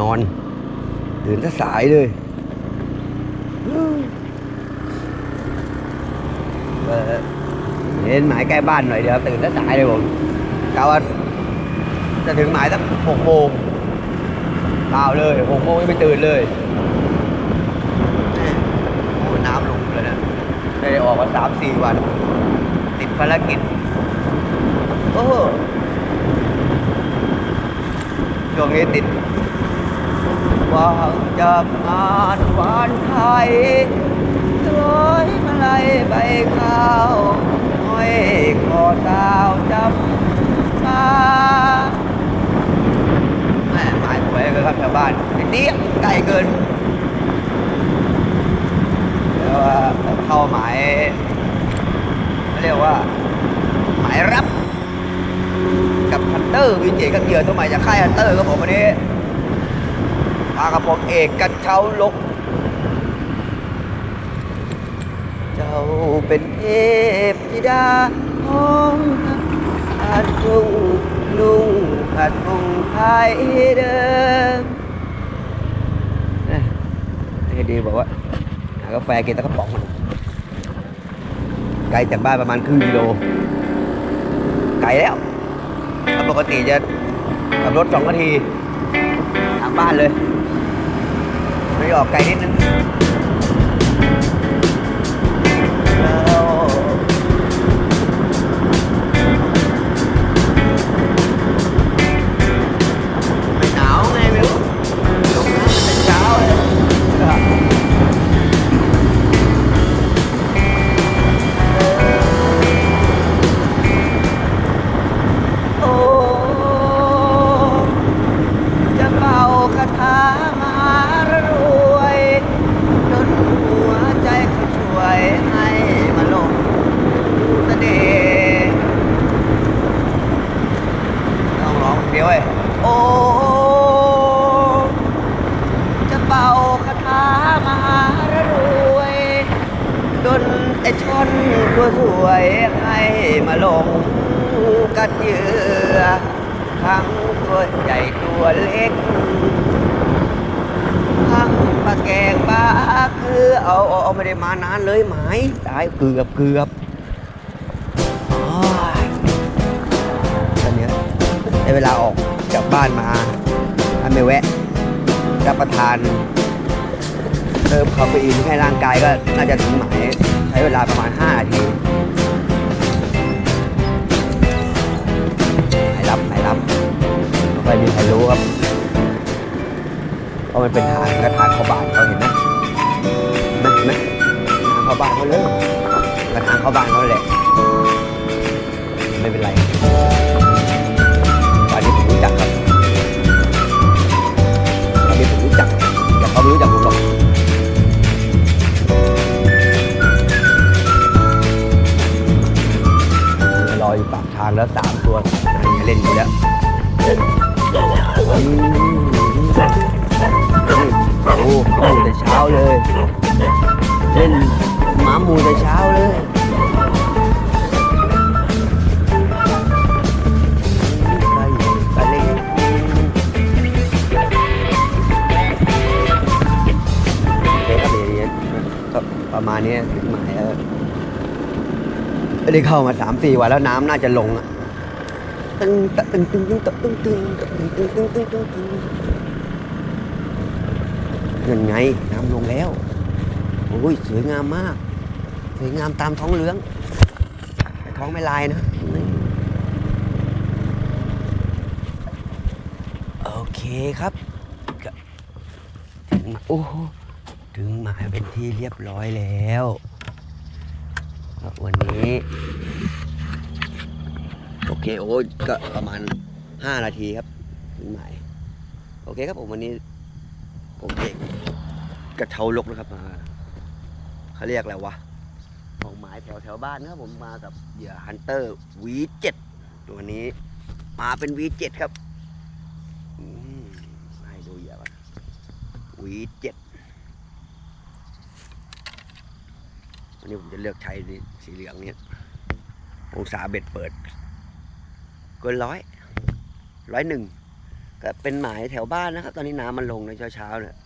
นอน ตื่นถ้าสายเลยเออเห็นหมายใกล้บ้านหน่อยเดี๋ยวตื่นถ้าสายเลยผมกะว่าจะถึงหมายสักหกโมงเปล่าเลยหกโมงยังไม่ตื่นเลยโอ้น้ำลงเลยนะไม่ได้ออกมาสามสี่วัน ติดภารกิจโอ้โหช่วงนี้ติด ว่างจากงานหวานไทยลอยมาไล่ใบข้าวห้อยคอสาวจับมาแม่หมายหวยกันครับชาวบ้านเดียวใกล้เกินแล้วว่าเข้าหมายเขาเรียกว่า หมายรับ กับฮันเตอร์วิเจกับเหยื่อตัวใหม่จากค่ายฮันเตอร์ครับผมวันนี้ มากับผมเอกกันเช้าลก เจ้าเป็นเทพธิดาห้องอาจุงนุ่งขัดคงไทยเดิมเอ้ยให้ดีบอกว่าหากาแฟกินตะกระป๋องไกลจากบ้านประมาณครึ่งกิโล ไกลแล้วปกติจะขับรถสองนาที ทางบ้านเลย ออกไกลนิดนึงายเกือบเกือบตอนนี้ยได้เวลาออกจากบ้านมาถ้าไม่แวะรับประทานเติมคาเฟอีนให้ร่างกายก็น่าจะถึงหมายใช้เวลาประมาณ 5 นาทีหมายรับหมายรับไม่มีใครรู้ครับเพราะมันเป็นทางกระถางเข้าบ้านเขาเห็นไหมเห็นไหม เข้าบ้านเขาเลยกระถางเข้าบ้านเขาแหละไม่เป็นไรตอนนี้ผมรู้จักครับตอนนี้ผมรู้จักแต่เขาไม่รู้จักผมหรอกรออยู่ปากทางแล้วสามตัวเล่นอยู่แล้วโอ้โหแต่เช้าเลย เล่นหมาหมูแต่เช้าเลยประมาณนี้ถึงหมายแล้วไม่ได้เข้ามาสามสี่วันแล้วน้ำน่าจะลงอะตึงตึงตึงตึงตึงตึงตึงตึงตึงตึงตึงตึงตึงไงน้ำลงแล้ว โอ้ยสวยงามมาก สวยงามตามท้องเหลือง ท้องไม่ลายนะโอเคครับถึงโอ้ถึงหมายเป็นที่เรียบร้อยแล้ววันนี้ โอเคโอ้ก็ประมาณ 5 นาทีครับถึงหมายโอเคครับผมวันนี้โอเคกกระเช้าลกนะครับมา เขาเรียกอะไรวะของหมายแถวแถวบ้านนะครับผมมากับเหยื่อฮันเตอร์ V7 ตัวนี้มาเป็น V7 ครับให้ดูเหยื่อก่อน V7 วันนี้ผมจะเลือกใช้สีเหลืองเนี้ยองศาเบ็ดเปิดเกินร้อยร้อยหนึ่งก็เป็นหมายแถวบ้านนะครับ ตอนนี้น้ำมันลงในเช้าๆเนี่ย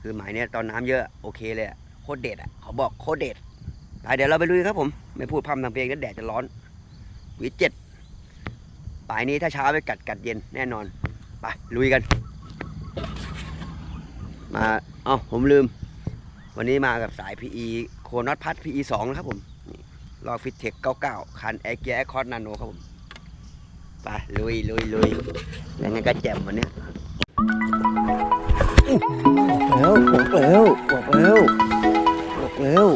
คือหมายเนี้ยตอนน้ำเยอะโอเคเลยอะ คตรเด็ดอะเขาบอกโคตรเด็ดไปเดี๋ยวเราไปลุยครับผม ไม่พูดพร่ำทำเพลงก็แดดจะร้อนหวีเจ็ดปลายนี้ถ้าเช้าไปกัดกัดเย็นแน่นอน ไป ลุยกัน มาเอ้าผมลืม วันนี้มากับสาย PE โคนอตพัด PE 2 นะครับผมลอกฟิตเทค99 คันแอร์เกียร์แอร์คอร์ดนาโนครับผม ไป ลุยลุยลุยยังไงก็แจ่มวันนี้ยแล้วบอกแล้วบอกแล้วบอก แล้ว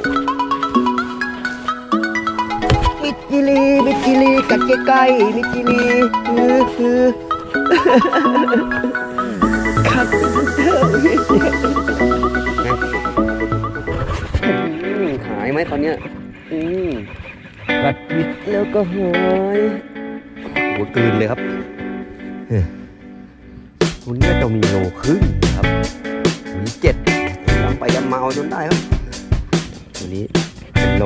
มิดจิลีมิดจิลีกัดใกล้ๆมิดจิลีฮือฮือขัดเถอะอืมหายไหมตอนเนี้ยอืมกัดผิดแล้วก็หายโอ้โหกลืนเลยครับเฮ้ยวันนี้จะมีโลครึ่งนะครับวันนี้เจ็ดยำไปยำเมาจนได้ครับวั นนี้เป็นโล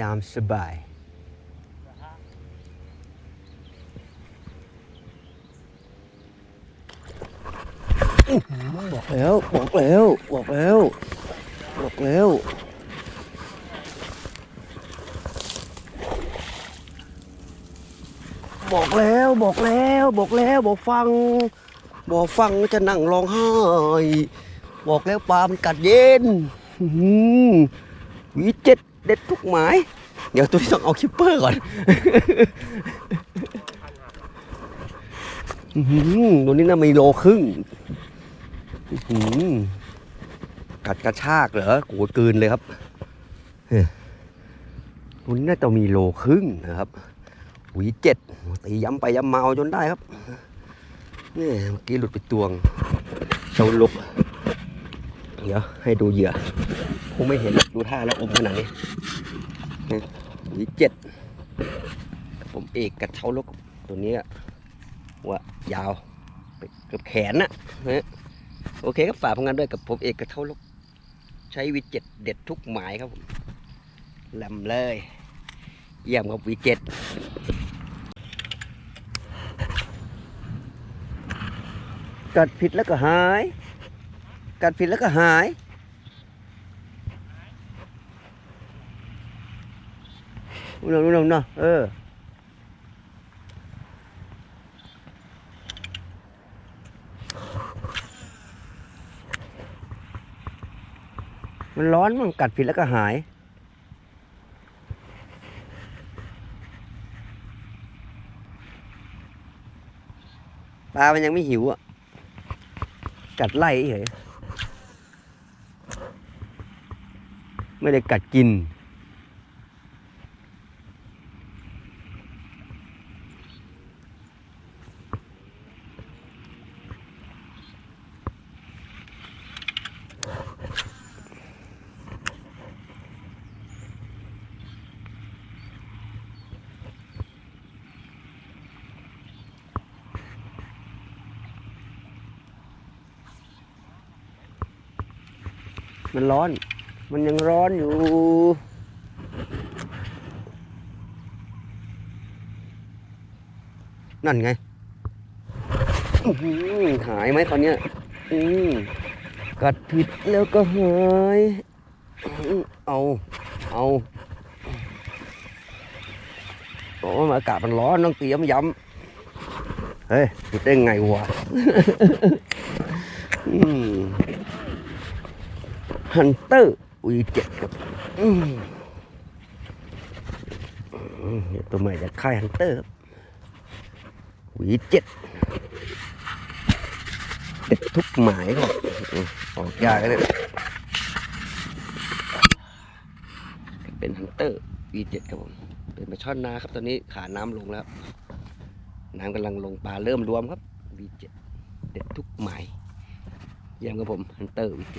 ตามสบาย บอกแล้วบอกแล้วบอกแล้วบอกแล้วบอกแล้วบอกแล้วบอกแล้วบอกฟัง บอกฟังจะนั่งร้องไห้บอกแล้วปลามันกัดเย็นวีเจ็ด เด็ดทุกหมายเดี๋ยวตัวนี้ต้องเอาคิปเปอร์ก่อนอื้อหือตัวนี้น่ามีโลครึ่งอื้อหือกัดกระชากเหรอโกรธกลืนเลยครับเฮ้ยตัวนี้น่าจะมีโลครึ่งนะครับหวีเจ็ดตีย้ำไปย้ำมาเอาจนได้ครับนี่เมื่อกี้หลุดไปตวงเจ้าลุก เดี๋ยวให้ดูเหยื่อคงไม่เห็นดูท่าแล้วอมขนาดนี้นี่หวีเจ็ดผมเอกกระเช้าลกตัวนี้ว่ายาวเกือบแขนนะนะโอเคครับฝากพงานด้วยกับผมเอกกระเท่าลกใช้วิดเจ็ดเด็ดทุกหมายครับผมลมเลยเยี่ยมครับวิดเจ็ดกัดผิดแล้วก็หาย กัดผิดแล้วก็หาย นู่นนู่นนู่นเนาะเออ มันร้อนมันกัดผิดแล้วก็หายปลามันยังไม่หิวอะ กัดไล่เฉย ไม่ได้กัดกิน มันร้อน มันยังร้อนอยู่นั่นไงอื้อหือหายไหมตอนเนี้ยอืมกัดผิดแล้วก็หายอื้อเอา เอาโอ้มาอากาศมันร้อนต้องเตรียมย้ำเฮ้ยผิดได้ไงวะฮันเตอร์ อุ้ยเจ็ดครับตัวใหม่จากค่ายฮันเตอร์ครับอุ้ยเจ็ดเด็ดทุกหมายครับออกยากเลยเป็นฮันเตอร์ V7 ครับผม เป็นปาช่อนนาครับตอนนี้ขาน้ำลงแล้ว น้ำกำลังลงปลาเริ่มรวมครับ V7 เด็ดทุกหมายเยี่ยมครับผมฮันเตอร์ V7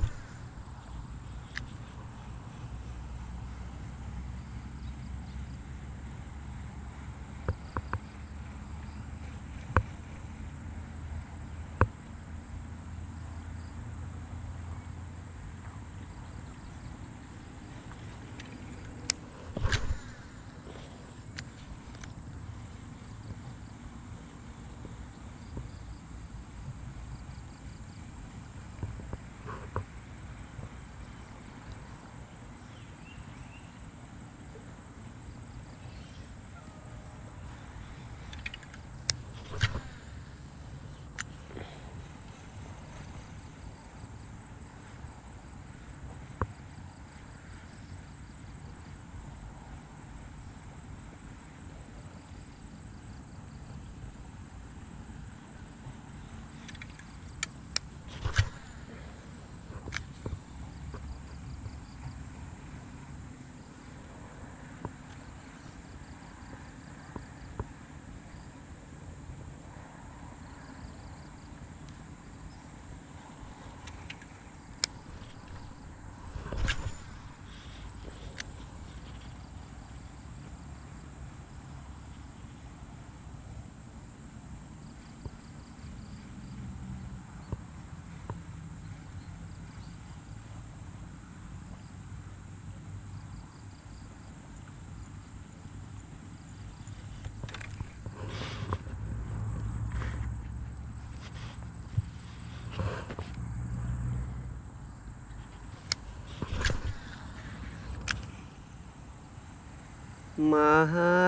มาให้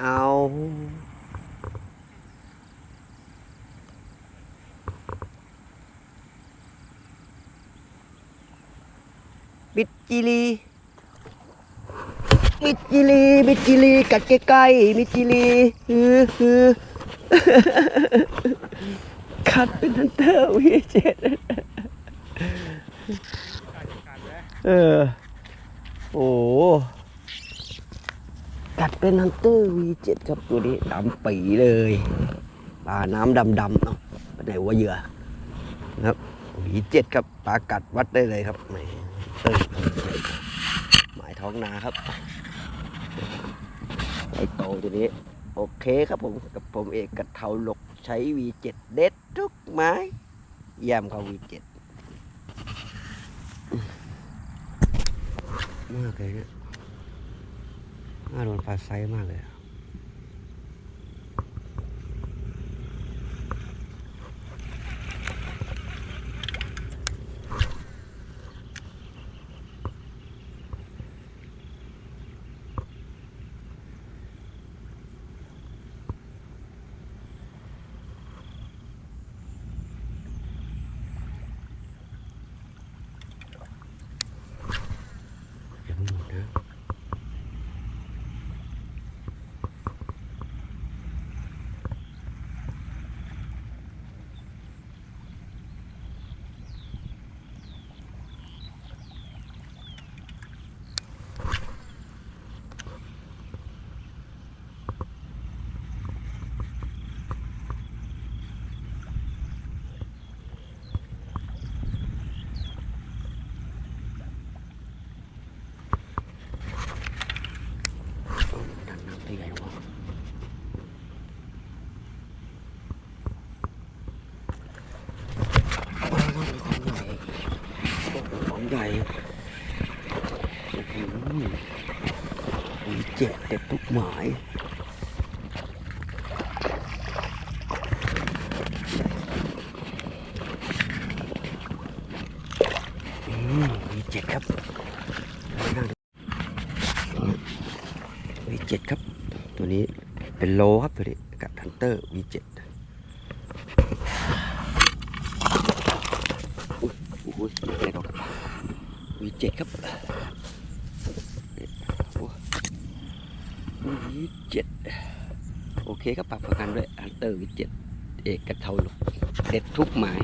เอา บิดจิลี บิดจิลี บิดจิลี กัดใกล้ๆบิดจิลีฮือฮือคัดเป็นทันเตอร์วีเจ็ดเออ โอ้ กัดเป็นฮันเตอร์ V7 ครับตัวนี้ดำปีเลยปลาน้ำดำๆเนาะไปไหนวะเหยื่อนะครับ V7 ครับปลากัดวัดได้เลยครับหมเตอร์หมายท้องนาครับไอโตตัวนี้ โอเคครับผมกับผมเอกกัดเทาหลกใช้ V7 เด็ดทุกไม้เยี่ยมครับ V7 มากเลยเนี่ย น่าโดนปลาไซส์มากเลย V7 ครับ ตัวนี้เป็นโลครับตัวนี้กับทันเตอร์ V7 อุ้ยอุ้ย V7 ครับ V7 โอเคครับปรับประกันด้วยทันเตอร์ V7 เอกกระเทาหลกเด็ดทุกหมาย